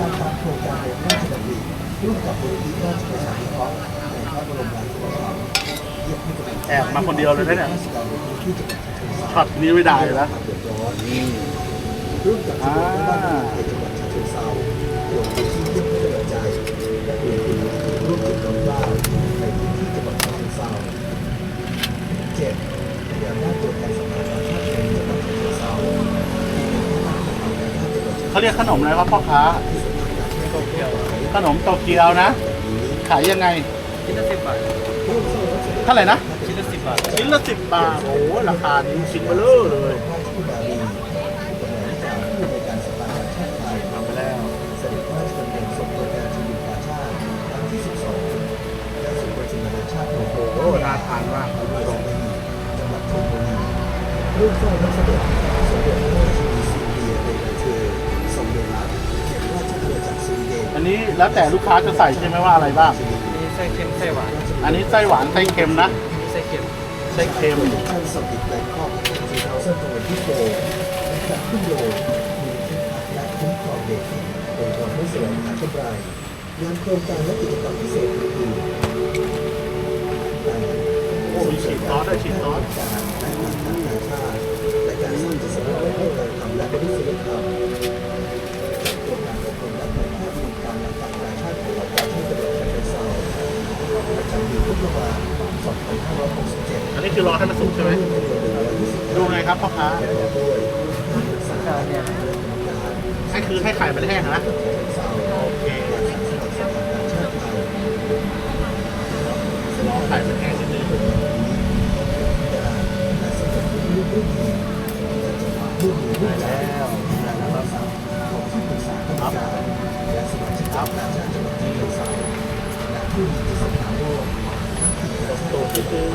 การตามโครงการในพระราชดำริร่วมกับมูลนิธิราชประชานุเคราะห์ในพระบรมราชูปถัมภ์เยี่ยมผู้กำกับแอบมาคนเดียวเลยนะเนี่ย ราชการในพื้นที่จังหวัดฉะเชิงเทรา ช็อตนี้ไม่ได้แล้วความเดือดร้อนร่วมกับชมรมแม่บ้านในจังหวัดฉะเชิงเทราลงพื้นที่เยี่ยมให้กำลังใจและเรียนรู้ร่วมกับน้องบ้านในพื้นที่จังหวัดฉะเชิงเทราเจ็ดพยานหน้าตัวแทนสภากาชาติไทยจังหวัดฉะเชิงเทราที่เป็นผู้นำสภากาชาติจังหวัดฉะเชิงเทรา เขาเรียกขนมอะไรครับพ่อค้า ขนมโตเกียวนะ ขายยังไง ชิ้นละสิบบาทเท่าไหร่นะ ชิ้นละสิบบาทชิ้นละสิบบาท โอ้โหราคานี้ชิ้นเบลอเลยพระที่บาลีกฎหมายจากผู้ในการสภากาชาติไทยทำไปแล้วเด็จพระเนินส่งตัวแทนชมรมกาชาติครั้งที่12และศูนย์ประชุมนานาชาติโอ้โหน่าทานมากคุณผู้ชมจังหวัดชลบุรีร่วมเฝ้ารับเสด็จสมเด็จพระราชินีซีเรียในประเทศสมเด็จรัตน์เขตร อันนี้แล้วแต่ลูกค้าจะใส่ใช่ไหมว่าอะไรบ้าง มีไส้เค็มไส้หวานอันนี้ไส้หวานไส้เค็มนะ มีไส้เค็มไส้เค็ม ท่านสัมฤทธิ์แบงคอก2024และจากขึ้นโยงมีที่พักและคุ้มครองเด็กองค์กรผู้เสียหายชมรายงานโครงการและกิจกรรมพิเศษอื่นๆแต่โอ้มีฉีดซอสด้วยฉีดซอส การ นนี้คือรอให้มันสุกใช่ไหมดูไงครับพ่อค้าให้คือให้ไข่มันแห้งอะนะโอเครอไข่มันแห้งนิดนึงได้แล้วได้แล้วครับครับครับตัวที่คือ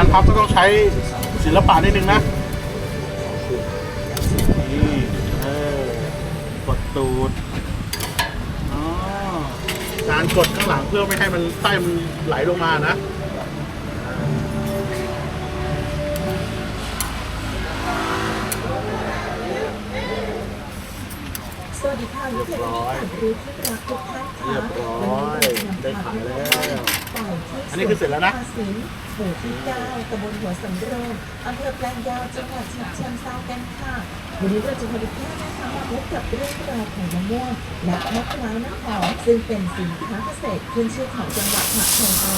การพับก็ต้องใช้ศิลปะนิดนึงนะนี่เออกดตูดอ๋อการกดข้างหลังเพื่อไม่ให้มันไส้มันไหลลงมานะสวัสดีค่ะวิทยาลัยรู้ที่รักทุกท่านค่ะเรียบร้อยได้ขายแล้วต่อยที่ อันนี้คือเสร็จแล้วนะภาษีหมู่ที่เก้าตำบลหัวสำโรงอำเภอแปลงยาวจังหวัดฉะเชิงเทรากันค่ะ วันนี้เราจะมาดูแค่นะคะมาพบกับเรื่องราวของมะม่วงและมะพร้าวน้ำหอมซึ่งเป็นสินค้าเกษตรขึ้นชื่อของจังหวัดฉะเชิงเทรา